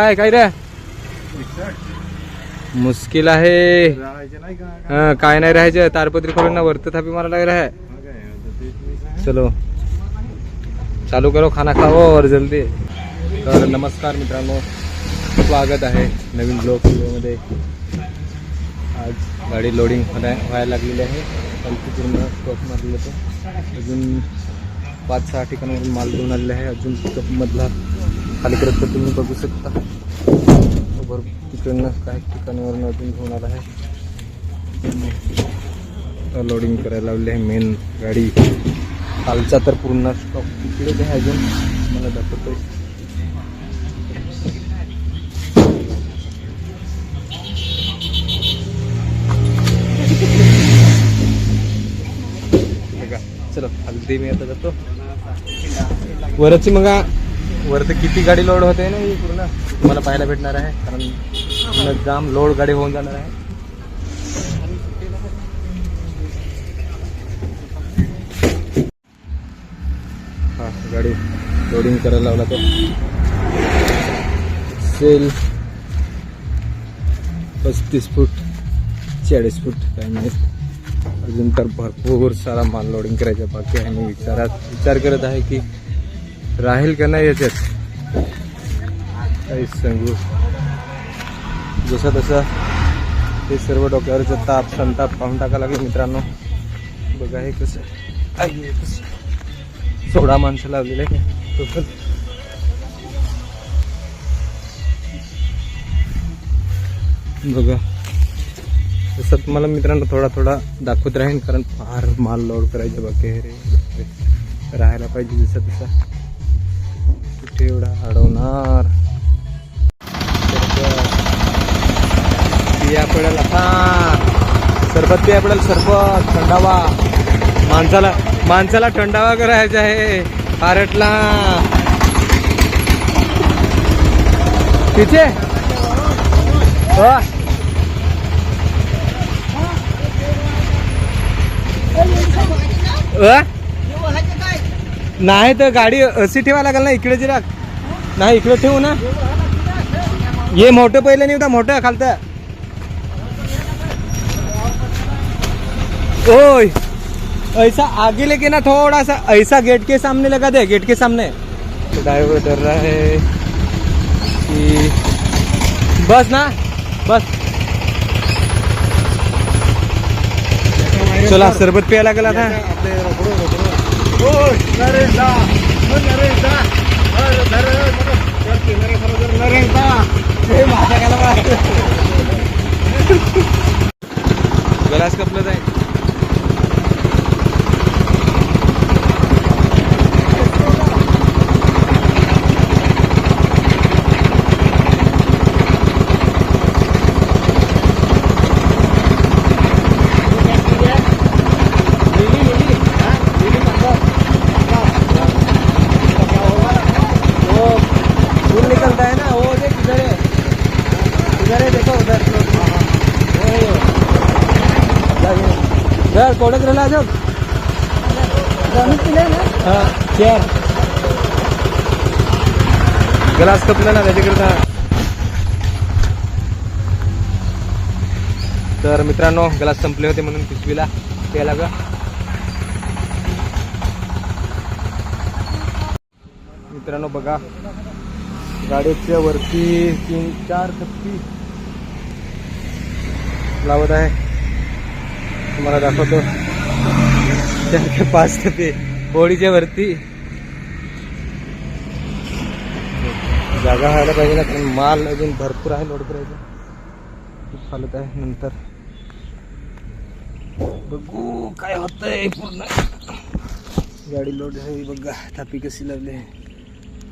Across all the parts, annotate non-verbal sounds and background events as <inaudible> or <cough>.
काय काय रे? मुश्किल आहे. हा, काय नाही राहायचं. तारपत्री खोलून ना वरत थापी मारा लाग रहा है चलो. चालू करो खाना खाओ और जल्दी. तर नमस्कार मित्रांनो. स्वागत आहे नवीन ब्लॉग व्हिडिओमध्ये आज गाडी लोडिंग होण्या व्हायला लागलेली आहे. कलकी पूर्ण स्टॉक मारलेलं होतं अजून पाच सहा ठिकाणावरून माल घेऊन आलेला आहे. अजून पिकअपमधला खालीकडे तर तुम्ही बघू शकता. भरपूर तिकडनं काही ठिकाणावरून अजून घेऊन आला आहे लोडिंग करायला लावली आहे मेन गाडी. कालचा तर पूर्ण स्टॉक तिकडेच आहे अजून. मला दाखवतोय. चला चलो मी आता जातो. वरची मग वर तर किती गाडी लोड होते ना ही पूर्ण? तुम्हाला पाहायला भेटणार आहे कारण पूर्ण जाम लोड गाडी होऊन जाणार आहे. हां गाडी लोडिंग करायला लावला तो. सेल पस्तीस फूट चाळीस फूट काय नाही. अजून तर भरपूर सारा माल लोडिंग करायचा बाकी आहे. मी विचारात विचार करत आहे की राहील का नाही याच्यात? काही सांगू. जसं तसं हे सर्व डोक्यावरचं ताप संताप पाहून टाका लागले मित्रांनो. बघा हे कसं आहे. कसं सोळा माणसं लावलेले आहे टोटल. बघा. तसं तुम्हाला मित्रांनो थोडा थोडा दाखवत राहीन कारण फार माल लोड करायचे बाकी रे. राहायला पाहिजे जसं तसं एवढा अडवणार पिया पडेल आता. सरबत पिया पडेल सरबत थंडावा. माणसाला माणसाला थंडावा करायचा आहे आरटला तिथे? हो. अ? नाही तर गाडी अशी ठेवा लागेल ना इकडे जिरा नाही इकडे ठेवू ना. ये मोठं पहिलं नाही होता मोठं खालतं. ओय ऐसा आगे लेके ना थोड़ा सा ऐसा गेट के सामने लगा दे गेट के सामने. ड्राइवर डर रहा है कि बस ना बस. चला सरबत प्यायला गेला था बराच कपलं जाईल वो फूल निकलता है ना वो देख इधर है इधर है देखो उधर वही है। जागे. जर कोडक राहिला जग हा चेअर ग्लास कपला ना त्याच्याकरता तर मित्रांनो ग्लास संपले होते म्हणून पिशवीला. प्यायला ग मित्रांनो बघा. गाडीच्या वरती तीन चार थप्पी लावत आहे. तुम्हाला दाखवतो. चार ते पाच थप्पे होळीच्या वरती. जागा व्हायला पाहिजे ना कारण माल अजून भरपूर आहे लोड करायचं. खूप चालत आहे नंतर. बघू काय होतंय पूर्ण. गाडी लोड आहे बघा थापी कशी लागली आहे.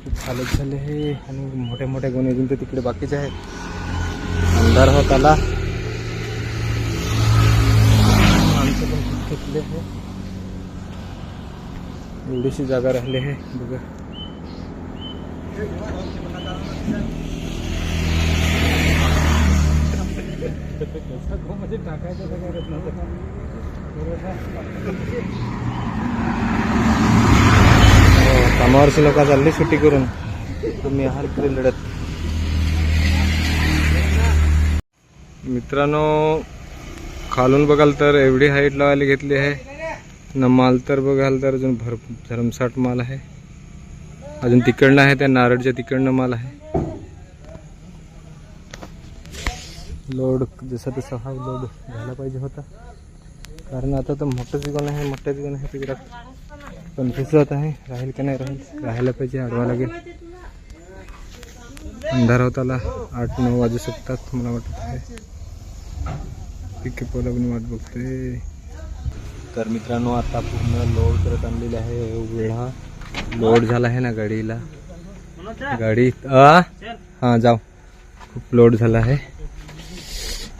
खूप हालत झाले आहे. आणि मोठे मोठे गुन्हे अजून ते तिकडे बाकीचे आहेत. अंधार होत आला माणसं पण खूप आहे एवढीशी जागा राहिली आहे बघा म्हणजे टाकायचं करत नव्हतं कामावरची लोक चालली सुट्टी करून तुम्ही आहार इकडे लढत मित्रांनो खालून बघाल तर एवढी हाईट लावायला घेतली आहे. न माल तर बघाल तर अजून भर भरमसाठ माल आहे. अजून तिकडनं आहे त्या नारळच्या तिकडनं माल आहे. लोड जसा तसा हा लोड झाला पाहिजे होता. कारण आता तर मोठं दुकान आहे मोठ्या दुकान आहे तिकडं कन्फ्युज जात आहे. राहील का नाही राहील राहायला पाहिजे आडवा लागेल. अंधार होताला आठ नऊ वाजू शकतात मला वाटत आहे. पिके पोला पण वाट बघते तर मित्रांनो आता पूर्ण लोड करत आणलेली आहे. वेळा लोड झाला आहे ना गाडीला. गाडी हां जाऊ. खूप लोड झाला आहे.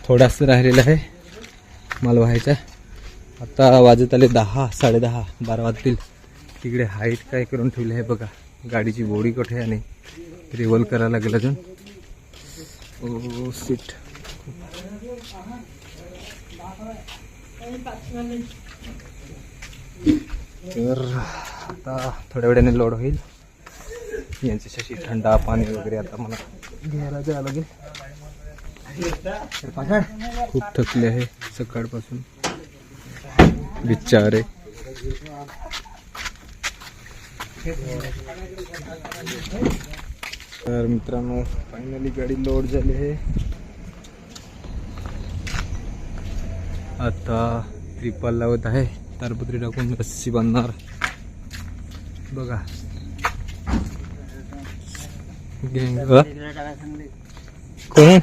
थोडासा राहिलेला आहे. माल व्हायचा. आता वाजत आले दहा साडेदहा बारा वाजतील. तिकडे हाईट काय करून ठेवली आहे बघा. गाडीची बोडी कुठे आहे आणि रिव्हॉल्व करायला लागेल अजून. Oh, ओ सीट तर आता थोड्या वेळाने लोड होईल. यांच्याशी थंडा पाणी वगैरे आता मला घ्यायला जावं लागेल. खूप थकले आहे सकाळपासून. बिचारे. तर मित्रांनो फायनली गाडी लोड झाली आहे. आता त्रिपाल लावत आहे. तारपत्री टाकून रस्सी बांधणार. बघा. कोण?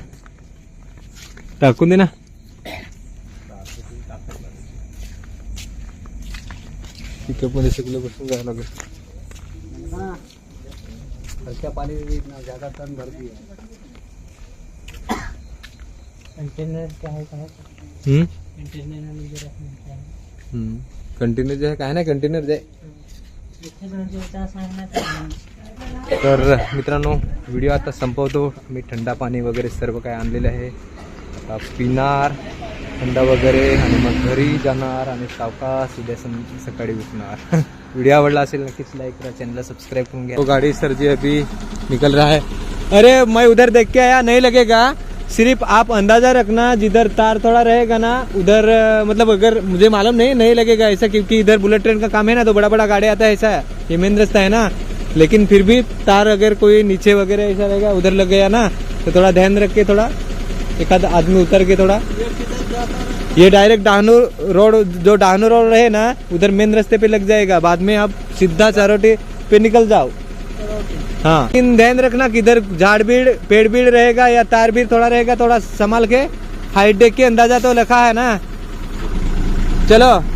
टाकून दे ना. पिकअपमध्ये सगळं बसून जायला लागेल. खर्चा पाणी भी इतना ज्यादा टन कंटेनर क्या है क्या है। जे आहे काय नाही कंटेनर जे तर मित्रांनो व्हिडिओ आता संपवतो. मी थंडा पाणी वगैरे सर्व काय आणलेलं आहे. आता पिणार थंडा वगैरे आणि मग घरी जाणार आणि सावकाश उद्या सं सकाळी उठणार. <laughs> व्हिडिओ आवडला असेल नक्कीच लाईक करा चॅनलला सबस्क्राईब करून घ्या. तो गाड़ी सर जी अभी निकल रहा है. अरे मैं उधर देख के आया नहीं लगेगा? सिर्फ आप अंदाजा रखना जिधर तार थोड़ा रहेगा ना उधर मतलब अगर मुझे मालूम नहीं नहीं लगेगा ऐसा क्योंकि इधर बुलेट ट्रेन का काम है ना तो बड़ा बड़ा गाड़ी आता है ऐसा। ये मेन रास्ता है ना। लेकिन फिर भी तार अगर कोई नीचे वगैरह ऐसा रहेगा उधर लग गया ना तो थोड़ा ध्यान रख के थोड़ा एक आध आदमी उतर के थोड़ा। ये डायरेक्ट डहानू रोड जो डहानू रोड है ना उधर मेन रास्ते पे लग जाएगा। बाद में आप सीधा चारोटी पे निकल जाओ। हाँ। लेकिन ध्यान रखना किधर झाड़ भीड़ पेड़ भीड़ रहेगा या तार भीड़ थोड़ा रहेगा थोड़ा संभाल के हाइट देख के अंदाजा तो लिखा है ना। चलो।